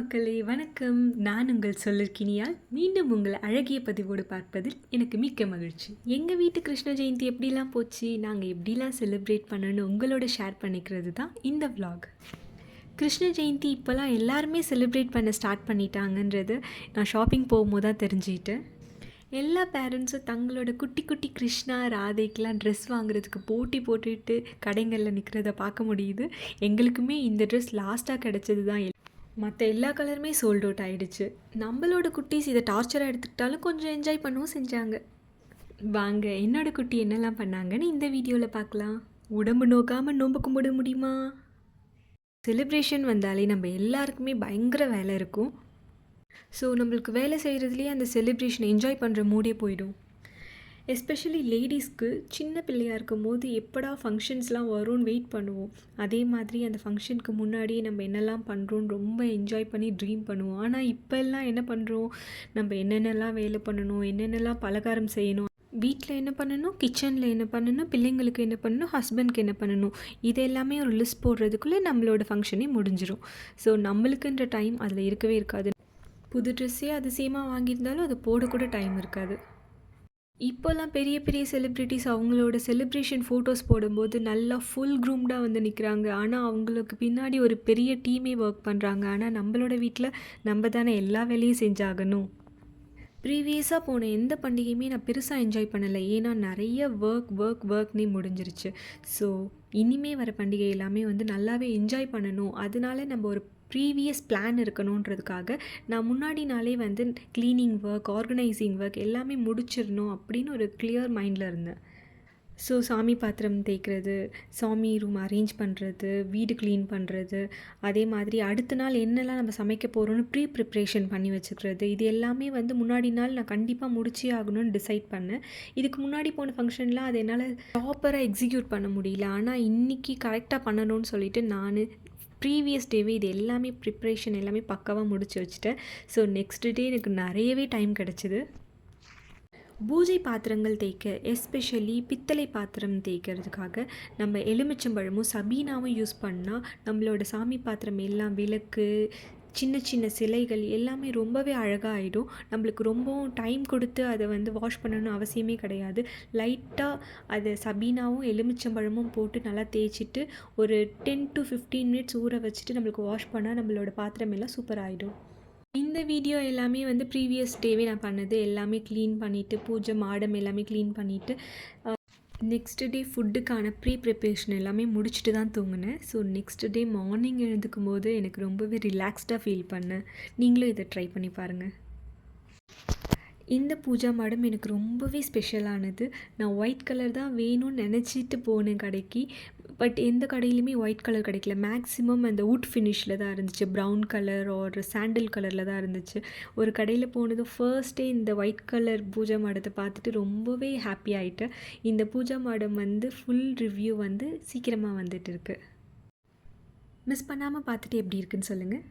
மக்களே வணக்கம். நான் உங்கள் சொல்லிருக்கினியால் மீண்டும் உங்களை அழகிய பதிவோடு பார்ப்பதில் எனக்கு மிக்க மகிழ்ச்சி. எங்கள் வீட்டு கிருஷ்ண ஜெயந்தி எப்படிலாம் போச்சு? நாங்கள் எப்படிலாம் செலிப்ரேட் பண்ணணும்னு உங்களோட ஷேர் பண்ணிக்கிறது தான் இந்த விலாக் கிருஷ்ண ஜெயந்தி இப்போலாம் எல்லாருமே செலிப்ரேட் பண்ண ஸ்டார்ட் பண்ணிட்டாங்கன்றது நான் ஷாப்பிங் போகும்போது தான் தெரிஞ்சுக்கிட்டேன். எல்லா பேரண்ட்ஸும் தங்களோட குட்டி குட்டி கிருஷ்ணா ராதைக்கெலாம் ட்ரெஸ் வாங்குறதுக்கு போட்டி போட்டுட்டு கடைங்களில் நிற்கிறத பார்க்க முடியுது. எங்களுக்குமே இந்த ட்ரெஸ் லாஸ்ட்டாக கிடச்சது தான். மற்ற எல்லா கலருமே சோல்ட் அவுட் ஆகிடுச்சு நம்மளோட குட்டீஸ் இதை டார்ச்சராக எடுத்துக்கிட்டாலும் கொஞ்சம் என்ஜாய் பண்ணவும் செஞ்சாங்க. வாங்க என்னோட குட்டி என்னெல்லாம் பண்ணாங்கன்னு இந்த வீடியோவில் பார்க்கலாம். உடம்பு நோக்காமல் நோம்பு கும்பிட முடியுமா? செலிப்ரேஷன் வந்தாலே நம்ம எல்லாருக்குமே பயங்கர வேலை இருக்கும். ஸோ நம்மளுக்கு வேலை செய்கிறதுலேயே அந்த செலிப்ரேஷன் என்ஜாய் பண்ணுற மூடே போயிடும். எஸ்பெஷலி லேடிஸ்க்கு சின்ன பிள்ளையாக இருக்கும் போது எப்படா ஃபங்க்ஷன்ஸ்லாம் வரும்னு வெயிட் பண்ணுவோம். அதே மாதிரி அந்த ஃபங்க்ஷனுக்கு முன்னாடியே நம்ம என்னெல்லாம் பண்ணுறோன்னு ரொம்ப என்ஜாய் பண்ணி ட்ரீம் பண்ணுவோம். ஆனால் இப்போல்லாம் என்ன பண்ணுறோம் நம்ம என்னென்னலாம் வேலை பண்ணணும்? என்னென்னலாம் பலகாரம் செய்யணும்? வீட்டில் என்ன பண்ணணும்? கிச்சனில் என்ன பண்ணணும்? பிள்ளைங்களுக்கு என்ன பண்ணணும்? ஹஸ்பண்ட்க்கு என்ன பண்ணணும்? இது எல்லாமே ஒரு லிஸ்ட் போடுறதுக்குள்ளே நம்மளோட ஃபங்க்ஷனே முடிஞ்சிடும் ஸோ நம்மளுக்குன்ற டைம் அதில் இருக்கவே இருக்காது. புது ட்ரெஸ்ஸே அதிசயமாக வாங்கியிருந்தாலும் அது போடக்கூட டைம் இருக்காது. இப்போல்லாம் பெரிய பெரிய செலிப்ரிட்டிஸ் அவங்களோட செலிப்ரேஷன் ஃபோட்டோஸ் போடும்போது நல்லா ஃபுல் க்ரூம்டாக வந்து நிற்கிறாங்க ஆனால் அவங்களுக்கு பின்னாடி ஒரு பெரிய டீமே ஒர்க் பண்ணுறாங்க ஆனால் நம்மளோட வீட்டில் நம்ம தானே எல்லா வேலையும் செஞ்சாகணும். ப்ரீவியஸாக போன எந்த பண்டிகையுமே நான் பெருசாக என்ஜாய் பண்ணலை. ஏன்னா நிறைய ஒர்க் ஒர்க் ஒர்க்னே முடிஞ்சிருச்சு. ஸோ இனிமே வர பண்டிகை எல்லாமே வந்து நல்லாவே என்ஜாய் பண்ணணும். அதனால நம்ம ஒரு ப்ரீவியஸ் பிளான் இருக்கணுன்றதுக்காக நான் முன்னாடி நாளே வந்து க்ளீனிங் ஒர்க் ஆர்கனைசிங் ஒர்க் எல்லாமே முடிச்சிடணும் அப்படின்னு ஒரு கிளியர் மைண்டில் இருந்தேன். ஸோ சாமி பாத்திரம் தேய்க்கிறது சாமி ரூம் அரேஞ்ச் பண்ணுறது வீடு க்ளீன் பண்ணுறது அதே மாதிரி அடுத்த நாள் என்னெல்லாம் நம்ம சமைக்க போகிறோன்னு ப்ரீ ப்ரிப்ரேஷன் பண்ணி வச்சுக்கிறது இது எல்லாமே வந்து முன்னாடி நாள் நான் கண்டிப்பாக முடிச்சே ஆகணும்னு டிசைட் பண்ணேன். இதுக்கு முன்னாடி போன ஃபங்க்ஷன்லாம் அது என்னால் ப்ராப்பராக எக்ஸிக்யூட் பண்ண முடியல. ஆனால் இன்றைக்கி கரெக்டாக பண்ணணும்னு சொல்லிட்டு நான் ப்ரீவியஸ் டேவே இது எல்லாமே ப்ரிப்ரேஷன் எல்லாமே பக்காவாக முடிச்சு வச்சுட்டேன். ஸோ நெக்ஸ்ட் டே எனக்கு நிறையவே டைம் கிடச்சிது. பூஜை பாத்திரங்கள் தேய்க்க எஸ்பெஷலி பித்தளை பாத்திரம் தேய்க்கிறதுக்காக நம்ம எலுமிச்சம்பழமும் சபீனாவும் யூஸ் பண்ணால் நம்மளோட சாமி பாத்திரம் எல்லாம் விளக்கு சின்ன சின்ன சிலைகள் எல்லாமே ரொம்பவே அழகாக ஆகிடும் நம்மளுக்கு ரொம்பவும் டைம் கொடுத்து அதை வந்து வாஷ் பண்ணணும்னு அவசியமே கிடையாது. லைட்டாக அதை சபீனாவும் எலுமிச்சம்பழமும் போட்டு நல்லா தேய்ச்சிட்டு ஒரு டென் டு ஃபிஃப்டீன் மினிட்ஸ் ஊற வச்சுட்டு நம்மளுக்கு வாஷ் பண்ணால் நம்மளோட பாத்திரம் எல்லாம் சூப்பர் ஆகிடும் இந்த வீடியோ எல்லாமே வந்து ப்ரீவியஸ் டேவே நான் பண்ணது. எல்லாமே க்ளீன் பண்ணிவிட்டு பூஜை மாடம் எல்லாமே க்ளீன் பண்ணிவிட்டு நெக்ஸ்ட் டே ஃபுட்டுக்கான ப்ரீ ப்ரிப்ரேஷன் எல்லாமே முடிச்சுட்டு தான் தூங்கினேன். ஸோ நெக்ஸ்ட் டே மார்னிங் எழுந்துக்கும் போது எனக்கு ரொம்பவே ரிலாக்ஸ்டாக ஃபீல் பண்ணேன். நீங்களும் இதை ட்ரை பண்ணி பாருங்கள் இந்த பூஜா மாடம் எனக்கு ரொம்பவே ஸ்பெஷலானது நான் ஒயிட் கலர் தான் வேணும்னு நினச்சிட்டு போனேன் கடைக்கு. பட் எந்த கடையிலையுமே ஒயிட் கலர் கிடைக்கல. மேக்ஸிமம் அந்த வுட் ஃபினிஷில் தான் இருந்துச்சு. ப்ரௌன் கலர் ஆர் சாண்டில் கலரில் தான் இருந்துச்சு. ஒரு கடையில் போனது ஃபர்ஸ்டே இந்த ஒயிட் கலர் பூஜா மாடத்தை பார்த்துட்டு ரொம்பவே ஹாப்பி ஆகிட்டேன் இந்த பூஜா மாடம் வந்து ஃபுல் ரிவ்யூ வந்து சீக்கிரமாக வந்துட்டு இருக்கு. மிஸ் பண்ணாமல் பார்த்துட்டு எப்படி இருக்குன்னு சொல்லுங்கள்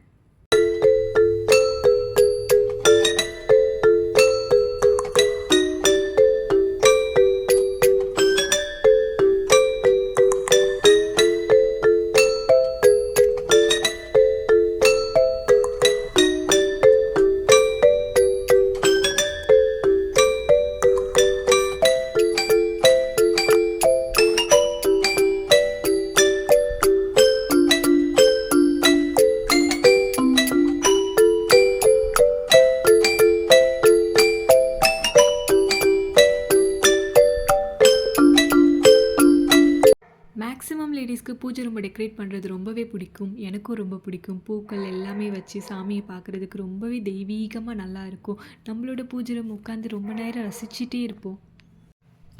பூஜை ரூமை டெக்கரேட் பண்ணுறது ரொம்பவே பிடிக்கும். எனக்கும் ரொம்ப பிடிக்கும். பூக்கள் எல்லாமே வச்சு சாமியை பார்க்குறதுக்கு ரொம்பவே தெய்வீகமாக நல்லா இருக்கும். நம்மளோட பூஜை ரூம் உட்காந்து ரொம்ப நேரம் ரசிச்சுட்டே இருப்போம்.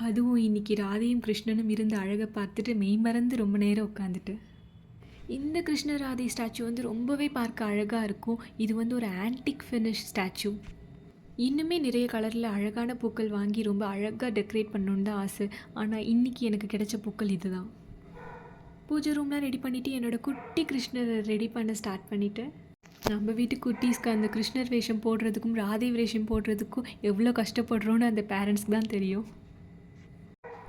அதுவும் இன்னைக்கு ராதையும் கிருஷ்ணனும் இருந்து அழகை பார்த்துட்டு மெய்மறந்து ரொம்ப நேரம் உட்காந்துட்டு இந்த கிருஷ்ண ராதை ஸ்டாச்சு வந்து ரொம்பவே பார்க்க அழகாக இருக்கும். இது வந்து ஒரு ஆன்டிக் ஃபினிஷ் ஸ்டாச்சு. இன்னுமே நிறைய கலரில் அழகான பூக்கள் வாங்கி ரொம்ப அழகாக டெக்கரேட் பண்ணணுன்னு தான் ஆசை. ஆனால் இன்றைக்கி எனக்கு கிடைச்ச பூக்கள் இதுதான். பூஜை ரூம்லாம் ரெடி பண்ணிவிட்டு என்னோடய குட்டி கிருஷ்ணரை ரெடி பண்ண ஸ்டார்ட் பண்ணிவிட்டேன் நம்ம வீட்டு குட்டீஸ்க்கு அந்த கிருஷ்ணர் வேஷம் போடுறதுக்கும் ராதை வேஷம் போடுறதுக்கும் எவ்வளோ கஷ்டப்படுறோன்னு அந்த பேரண்ட்ஸ்க்கு தான் தெரியும்.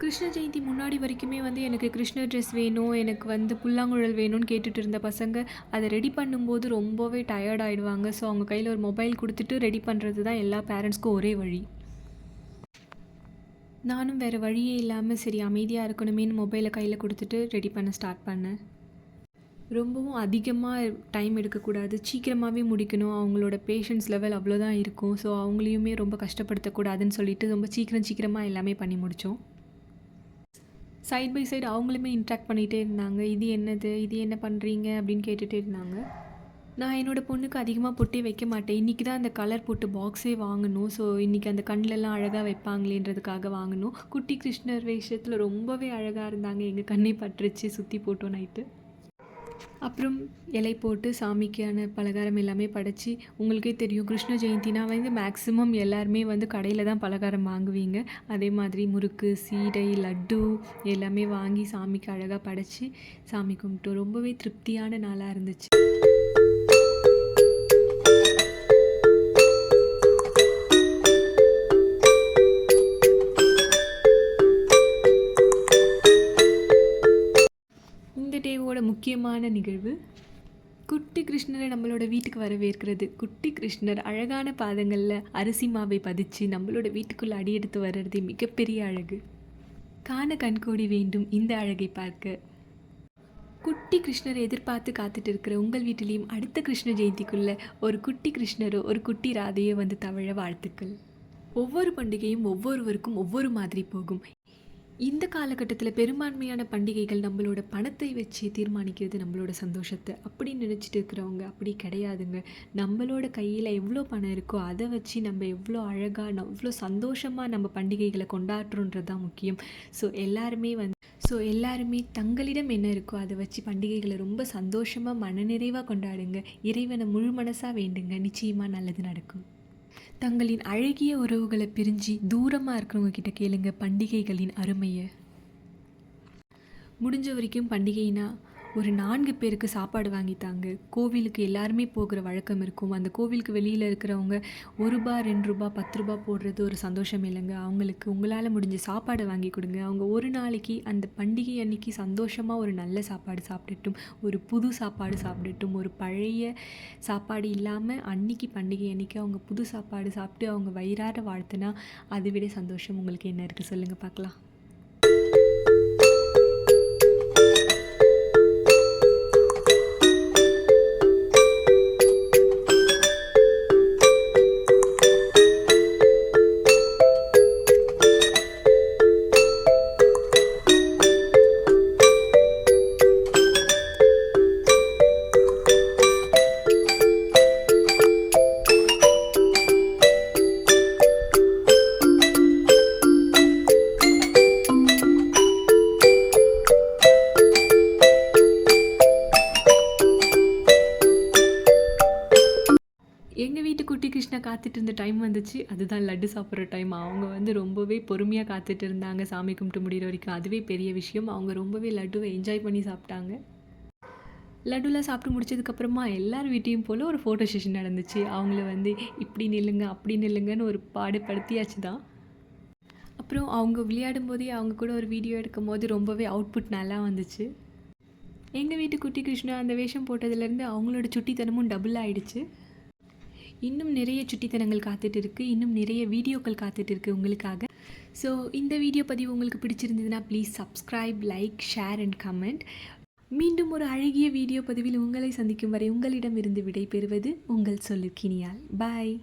கிருஷ்ண ஜெயந்தி முன்னாடி வரைக்குமே வந்து எனக்கு கிருஷ்ணர் ட்ரெஸ் வேணும் எனக்கு வந்து புல்லாங்குழல் வேணும்னு கேட்டுட்டு இருந்த பசங்க அதை ரெடி பண்ணும்போது ரொம்பவே டயர்ட் ஆகிடுவாங்க ஸோ அவங்க கையில் ஒரு மொபைல் கொடுத்துட்டு ரெடி பண்ணுறது தான் எல்லா பேரண்ட்ஸ்க்கும் ஒரே வழி. நானும் வேறு வழியே இல்லாமல் சரி அமைதியாக இருக்கணுமேன்னு மொபைலை கையில் கொடுத்துட்டு ரெடி பண்ண ஸ்டார்ட் பண்ணேன். ரொம்பவும் அதிகமாக டைம் எடுக்கக்கூடாது. சீக்கிரமாகவே முடிக்கணும். அவங்களோட பேஷன்ஸ் லெவல் அவ்வளோதான் இருக்கும். ஸோ அவங்களையுமே ரொம்ப கஷ்டப்படுத்தக்கூடாதுன்னு சொல்லிட்டு ரொம்ப சீக்கிரம் சீக்கிரமாக எல்லாமே பண்ணி முடித்தோம் சைட் பை சைடு அவங்களுமே இன்ட்ராக்ட் பண்ணிகிட்டே இருந்தாங்க. இது என்னது? இது என்ன பண்ணுறீங்க அப்படின்னு கேட்டுகிட்டே இருந்தாங்க. நான் என்னோடய பொண்ணுக்கு அதிகமாக பொட்டே வைக்க மாட்டேன். இன்றைக்கி தான் அந்த கலர் போட்டு பாக்ஸே வாங்கணும். ஸோ இன்றைக்கி அந்த கண்ணிலலாம் அழகாக வைப்பாங்களேன்றதுக்காக வாங்கணும். குட்டி கிருஷ்ணர் வேஷத்தில் ரொம்பவே அழகாக இருந்தாங்க. எங்கள் கண்ணை பற்றுச்சு சுற்றி போட்டோம் நைட்டு அப்புறம் இலை போட்டு சாமிக்கான பலகாரம் எல்லாமே படைச்சி உங்களுக்கே தெரியும் கிருஷ்ண ஜெயந்தினா வந்து மேக்ஸிமம் எல்லாருமே வந்து கடையில் தான் பலகாரம் வாங்குவீங்க. அதே மாதிரி முறுக்கு சீடை லட்டு எல்லாமே வாங்கி சாமிக்கு அழகாக படைச்சி சாமி கும்பிட்டோம். ரொம்பவே திருப்தியான நாளாக இருந்துச்சு. முக்கியமான நிகழ்வு. குட்டி கிருஷ்ணரை நம்மளோட வீட்டுக்கு வரவேற்கிறது. குட்டி கிருஷ்ணர் அழகான பாதங்களில் அரிசி மாவை பதிச்சு நம்மளோட வீட்டுக்குள்ளே அடியெடுத்து வர்றது மிகப்பெரிய அழகு. காண கண்கோடி வேண்டும் இந்த அழகை பார்க்க. குட்டி கிருஷ்ணரை எதிர்பார்த்து காத்துட்டு இருக்கிற உங்கள் வீட்டிலையும் அடுத்த கிருஷ்ண ஜெயந்திக்குள்ள ஒரு குட்டி கிருஷ்ணரோ ஒரு குட்டி ராதையோ வந்து தவழ வாழ்த்துக்கள். ஒவ்வொரு பண்டிகையும் ஒவ்வொருவருக்கும் ஒவ்வொரு மாதிரி போகும். இந்த காலகட்டத்தில் பெரும்பான்மையான பண்டிகைகள் நம்மளோட பணத்தை வச்சு தீர்மானிக்கிறது நம்மளோட சந்தோஷத்தை. அப்படின்னு நினச்சிட்டு இருக்கிறவங்க அப்படி கிடையாதுங்க. நம்மளோட கையில் எவ்வளோ பணம் இருக்கோ அதை வச்சு நம்ம எவ்வளோ அழகாக எவ்வளோ சந்தோஷமாக நம்ம பண்டிகைகளை கொண்டாடுறோன்றது தான் முக்கியம். ஸோ எல்லாருமே வந்து ஸோ எல்லாருமே தங்களிடம் என்ன இருக்கோ அதை வச்சு பண்டிகைகளை ரொம்ப சந்தோஷமாக மனநிறைவாக கொண்டாடுங்க. இறைவனை முழு மனசாக வேண்டுங்க. நிச்சயமாக நல்லது நடக்கும். தங்களின் அழகிய உறவுகளை பிரிஞ்சு தூரமாக இருக்கிறவங்க கிட்ட கேளுங்க பண்டிகைகளின் அருமையை. முடிஞ்ச வரைக்கும் பண்டிகைனா ஒரு நான்கு பேருக்கு சாப்பாடு வாங்கித்தாங்க. கோவிலுக்கு எல்லாருமே போகிற வழக்கம் இருக்கும். அந்த கோவிலுக்கு வெளியில் இருக்கிறவங்க ஒரு ரூபா ரெண்டு ரூபா பத்து ரூபா போடுறது ஒரு சந்தோஷம் இல்லைங்க. அவங்களுக்கு உங்களால் முடிஞ்ச சாப்பாடை வாங்கி கொடுங்க. அவங்க ஒரு நாளைக்கு அந்த பண்டிகை அன்னைக்கு சந்தோஷமாக ஒரு நல்ல சாப்பாடு சாப்பிடட்டும். ஒரு புது சாப்பாடு சாப்பிடட்டும். ஒரு பழைய சாப்பாடு இல்லாமல் அன்னைக்கு பண்டிகை அன்னைக்கு அவங்க புது சாப்பாடு சாப்பிட்டு அவங்க வயிறார வாழ்த்துனா அதை விட சந்தோஷம். உங்களுக்கு என்ன இருக்குது சொல்லுங்கள் பார்க்கலாம். குட்டி கிருஷ்ணா காத்துட்டு இருந்த டைம் வந்துச்சு. அதுதான் லட்டு சாப்பிட்ற டைம் அவங்க வந்து ரொம்பவே பொறுமையாக காத்துட்டு இருந்தாங்க. சாமி கும்பிட்டு முடிகிற வரைக்கும் அதுவே பெரிய விஷயம். அவங்க ரொம்பவே லட்டுவை என்ஜாய் பண்ணி சாப்பிட்டாங்க. லட்டுலாம் சாப்பிட்டு முடிச்சதுக்கப்புறமா எல்லார் வீட்டையும் போல் ஒரு ஃபோட்டோ செஷன் நடந்துச்சு. அவங்கள வந்து இப்படி நில்லுங்க அப்படி நில்லுங்கன்னு ஒரு பாடுபடுத்தியாச்சு தான். அப்புறம் அவங்க விளையாடும் போதே அவங்க கூட ஒரு வீடியோ எடுக்கும் போது ரொம்பவே அவுட்புட் நல்லா வந்துச்சு. எங்கள் வீட்டு குட்டி கிருஷ்ணா அந்த வேஷம் போட்டதுலேருந்து அவங்களோட சுட்டித்தனமும் டபுள் ஆகிடுச்சு இன்னும் நிறைய சுட்டித்தனங்கள் காத்துட்டு இருக்குது இன்னும் நிறைய வீடியோக்கள் காத்துட்டு இருக்குது உங்களுக்காக. ஸோ இந்த வீடியோ பதிவு உங்களுக்கு பிடிச்சிருந்ததுன்னா please subscribe like share and comment மீண்டும் ஒரு அழகிய வீடியோ பதிவில் உங்களை சந்திக்கும் வரை உங்களிடமிருந்து விடைபெறுவது உங்கள் சொல்லுக்கினியால். பாய்